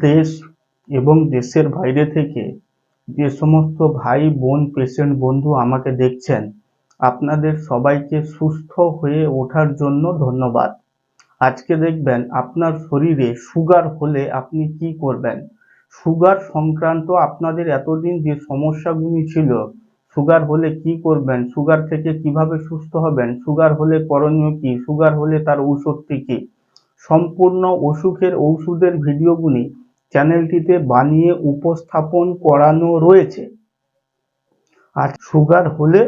দেশ এবং দেশের বাইরে থেকে যে সমস্ত ভাই বোন পেশেন্ট বন্ধু আমাকে দেখছেন, আপনাদের সবাইকে সুস্থ হয়ে ওঠার জন্য ধন্যবাদ। আজকে দেখবেন আপনার শরীরে সুগার হলে আপনি কি করবেন? সুগার সংক্রান্ত আপনাদের এতদিন যে সমস্যাগুলি ছিল সুগার হলে কি করবেন? সুগার থেকে কীভাবে সুস্থ হবেন? সুগার হলে করণীয় কি? সুগার হলে তার ঔষধটি কি? সম্পূর্ণ অসুখের ঔষধের ভিডিওগুলি চ্যানেলটিতে বানিয়ে উপস্থাপন করানো রয়েছে। আর সুগার হলে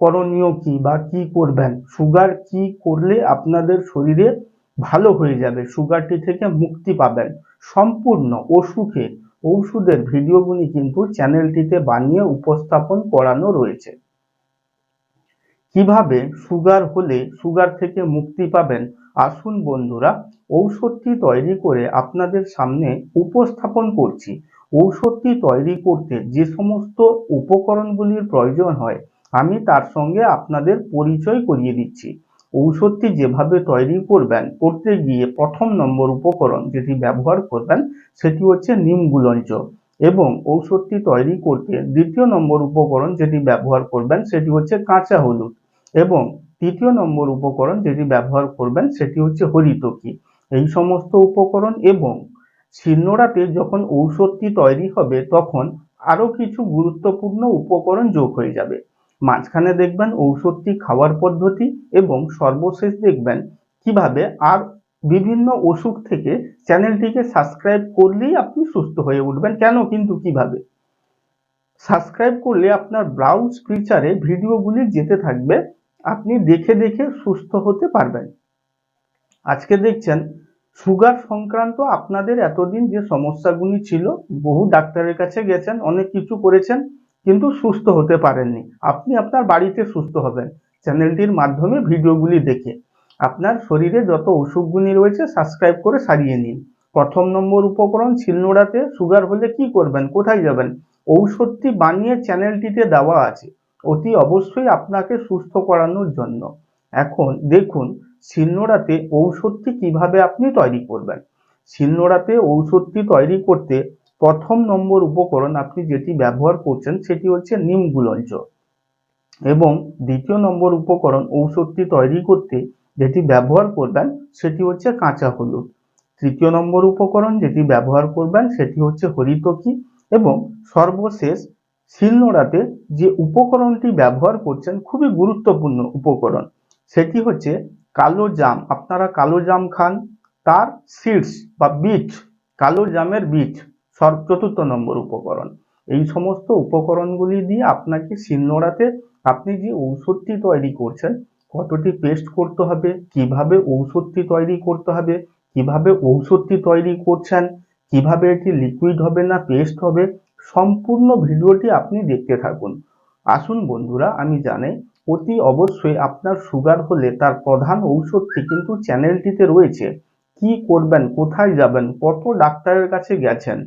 করণীয় কি বা কি করবেন? সুগার কি করলে আপনাদের শরীরে ভালো হয়ে যাবে? সুগারটি থেকে মুক্তি পাবেন। সম্পূর্ণ অসুখের ঔষধের ভিডিওগুলি কিন্তু চ্যানেলটিতে বানিয়ে উপস্থাপন করানো রয়েছে। কীভাবে সুগার হলে সুগার থেকে মুক্তি পাবেন? আসুন বন্ধুরা, ঔষধটি তৈরি করে আপনাদের সামনে উপস্থাপন করছি। ঔষধটি তৈরি করতে যে সমস্ত উপকরণগুলির প্রয়োজন হয়, আমি তার সঙ্গে আপনাদের পরিচয় করিয়ে দিচ্ছি। ঔষধটি যেভাবে তৈরি করবেন, করতে গিয়ে প্রথম নম্বর উপকরণ যেটি ব্যবহার করবেন, সেটি হচ্ছে নিম গুলঞ্চ এবং ঔষধটি তৈরি করতে দ্বিতীয় নম্বর উপকরণ যেটি ব্যবহার করবেন, সেটি হচ্ছে কাঁচা হলুদ এবং তৃতীয় নম্বর উপকরণ যেটি ব্যবহার করবেন সেটি হচ্ছে হরিতকি। এই সমস্ত উপকরণ এবং শিলনোড়াতে যখন ঔষধটি তৈরি হবে তখন আরও কিছু গুরুত্বপূর্ণ উপকরণ যোগ হয়ে যাবে। মাঝখানে দেখবেন ঔষধটি খাওয়ার পদ্ধতি এবং সর্বশেষ দেখবেন কীভাবে আর বিভিন্ন অসুখ থেকে চ্যানেলটিকে সাবস্ক্রাইব করলেই আপনি সুস্থ হয়ে উঠবেন। কেন কিন্তু কীভাবে? সাবস্ক্রাইব করলে আপনার ব্রাউজ ফিচারে ভিডিওগুলি যেতে থাকবে। আপনি দেখে দেখে সুস্থ হতে পারবেন। আজকে দেখছেন, সুগার সংক্রান্ত আপনাদের এতদিন যে সমস্যাগুলি ছিল, বহু ডাক্তারের কাছে গেছেন, অনেক কিছু করেছেন, কিন্তু সুস্থ হতে পারেননি। আপনি আপনার বাড়িতে সুস্থ হবেন, চ্যানেলটির মাধ্যমে ভিডিওগুলি দেখে। আপনার শরীরে যত অসুখগুলি রয়েছে, সাবস্ক্রাইব করে সারিয়ে নিন। প্রথম নম্বর উপকরণ, শিলনোড়াতে সুগার হলে কি করবেন, কোথায় যাবেন? ঔষধটি বানিয়ে চ্যানেলটিতে দেওয়া আছে। অতি অবশ্যই আপনাকে সুস্থ করানোর জন্য। এখন দেখুন, শিলনোড়াতে ঔষধটি কীভাবে আপনি তৈরি করবেন। শিলনোড়াতে ঔষধটি তৈরি করতে প্রথম নম্বর উপকরণ আপনি যেটি ব্যবহার করছেন সেটি হচ্ছে নিম গুলঞ্চ এবং দ্বিতীয় নম্বর উপকরণ ঔষধটি তৈরি করতে যেটি ব্যবহার করবেন সেটি হচ্ছে কাঁচা হলুদ। তৃতীয় নম্বর উপকরণ যেটি ব্যবহার করবেন সেটি হচ্ছে হরিতকি এবং সর্বশেষ শিলনোড়াতে যে উপকরণটি ব্যবহার করছেন খুবই গুরুত্বপূর্ণ উপকরণ। সেটি হচ্ছে কালো জাম। আপনারা কালো জাম খান, তার সিডস বা বীজ, কালো জামের বীজ সর্ব চতুর্থ নম্বর উপকরণ। এই সমস্ত উপকরণগুলি দিয়ে আপনাকে শিলনোড়াতে আপনি যে ঔষধটি তৈরি করছেন, কতটি পেস্ট করতে হবে, কীভাবে ঔষধটি তৈরি করতে হবে, কীভাবে ঔষধটি তৈরি করছেন, কীভাবে এটি লিকুইড হবে না পেস্ট হবে সম্পূর্ণ ভিডিওটি আপনি দেখতে থাকুন। আসুন বন্ধুরা, আমি জানি অতি অবশ্যই আপনার সুগার হলে তার প্রধান ঔষধটি কিন্তু চ্যানেলটিতে রয়েছে। কি করবেন, কোথায় যাবেন, কত ডাক্তারের কাছে গেছেন,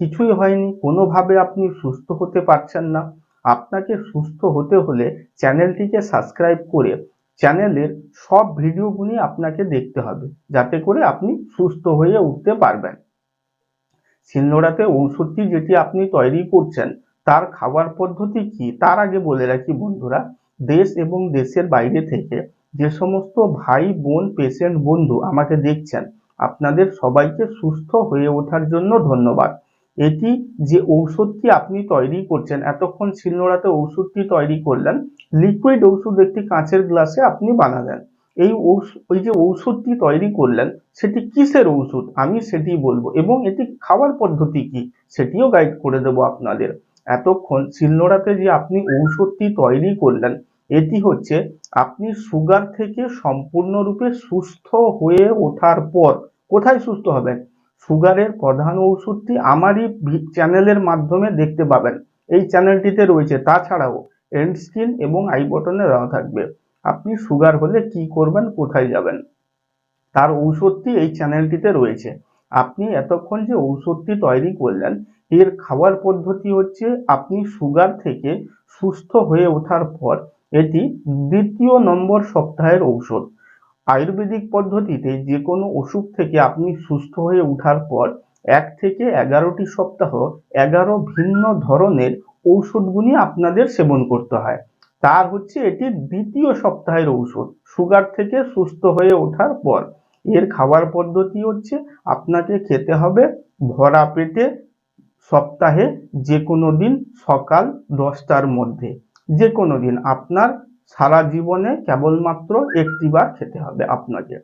কিছুই হয়নি, কোনোভাবে আপনি সুস্থ হতে পারছেন না। আপনাকে সুস্থ হতে হলে চ্যানেলটিকে সাবস্ক্রাইব করে চ্যানেলের সব ভিডিওগুলি আপনাকে দেখতে হবে, যাতে করে আপনি সুস্থ হয়ে উঠতে পারবেন। শিলনোড়াতে ঔষধটি যেটি আপনি তৈরি করছেন, তার খাবার পদ্ধতি কি? তার আগে বলে রাখি বন্ধুরা, দেশ এবং দেশের বাইরে থেকে যে সমস্ত ভাই, বোন, পেশেন্ট, বন্ধু আমাকে দেখছেন, আপনাদের সবাইকে সুস্থ হয়ে ওঠার জন্য ধন্যবাদ। এটি যে ঔষধটি আপনি তৈরি করছেন, এতক্ষণ শিলনোড়াতে ঔষধটি তৈরি করলেন, লিকুইড ওষুধ একটি কাঁচের গ্লাসে আপনি বানালেন। এই ওই যে ঔষধটি তৈরি করলেন, সেটি কিসের ঔষধ? আমি সেটি বলব। এবং এটি খাওয়ার পদ্ধতি কি? সেটিও গাইড করে দেবো আপনাদের। এতক্ষণ শিলনোড়াতে যে আপনি ঔষধটি তৈরি করলেন, এটি হচ্ছে আপনি সুগার থেকে সম্পূর্ণরূপে সুস্থ হয়ে ওঠার পর, কোথায় সুস্থ হবেন? সুগারের প্রধান ওষুধটি আমারই চ্যানেলের মাধ্যমে দেখতে পাবেন। এই চ্যানেলটিতে রয়েছে, তাছাড়াও এন্ড স্ক্রিন এবং আই বটনে দেওয়া থাকবে। আপনি সুগার হলে কি করবেন, কোথায় যাবেন? তার ঔষধটি এই চ্যানেলটিতে রয়েছে। আপনি এতক্ষণ যে ঔষধটি তৈরি করলেন, এর খাওয়ার পদ্ধতি হচ্ছে আপনি সুগার থেকে সুস্থ হয়ে ওঠার পর এটি দ্বিতীয় নম্বর সপ্তাহের ঔষধ। আয়ুর্বেদিক পদ্ধতিতে যে কোনো অসুখ থেকে আপনি সুস্থ হয়ে ওঠার পর এক থেকে এগারোটি সপ্তাহ এগারো ভিন্ন ধরনের ঔষধগুলি আপনাদের সেবন করতে হয়। তার হচ্ছে এটি দ্বিতীয় সপ্তাহের ঔষধ। সুগার থেকে সুস্থ হয়ে ওঠার পর। এর খাবার পদ্ধতি হচ্ছে, আপনাকে খেতে হবে ভরা পেটে সপ্তাহে যে কোনো দিন সকাল দশটার মধ্যে। যে কোনো দিন আপনার সারা জীবনে কেবলমাত্র একটিবার খেতে হবে আপনাকে।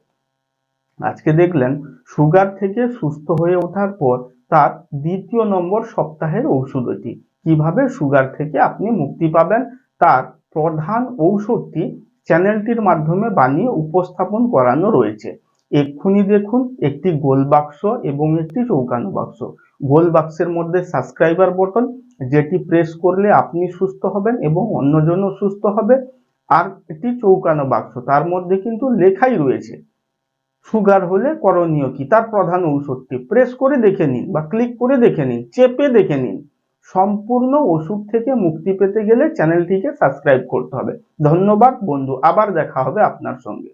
আজকে দেখলেন, সুগার থেকে সুস্থ হয়ে ওঠার পর তার দ্বিতীয় নম্বর সপ্তাহের ঔষধ এটি। কীভাবে সুগার থেকে আপনি মুক্তি পাবেন, তার প্রধান ঔষধটি চ্যানেলটির মাধ্যমে বানিয়ে উপস্থাপন করানো রয়েছে। এক্ষুনি দেখুন, একটি গোল বাক্স এবং একটি চৌকানো বাক্স। গোল বাক্সের মধ্যে সাবস্ক্রাইবার বটন যেটি প্রেস করলে আপনি সুস্থ হবেন এবং অন্যজনও সুস্থ হবে। আর একটি চৌকানো বাক্স, তার মধ্যে কিন্তু লেখাই রয়েছে। সুগার হলে করণীয় কি? তার প্রধান ঔষধটি। প্রেস করে দেখে নিন বা ক্লিক করে দেখে নিন, চেপে দেখে নিন। সম্পূর্ণ ওষুধ থেকে মুক্তি পেতে গেলে চ্যানেলটিকে সাবস্ক্রাইব করতে হবে। ধন্যবাদ বন্ধু, আবার দেখা হবে আপনার সঙ্গে।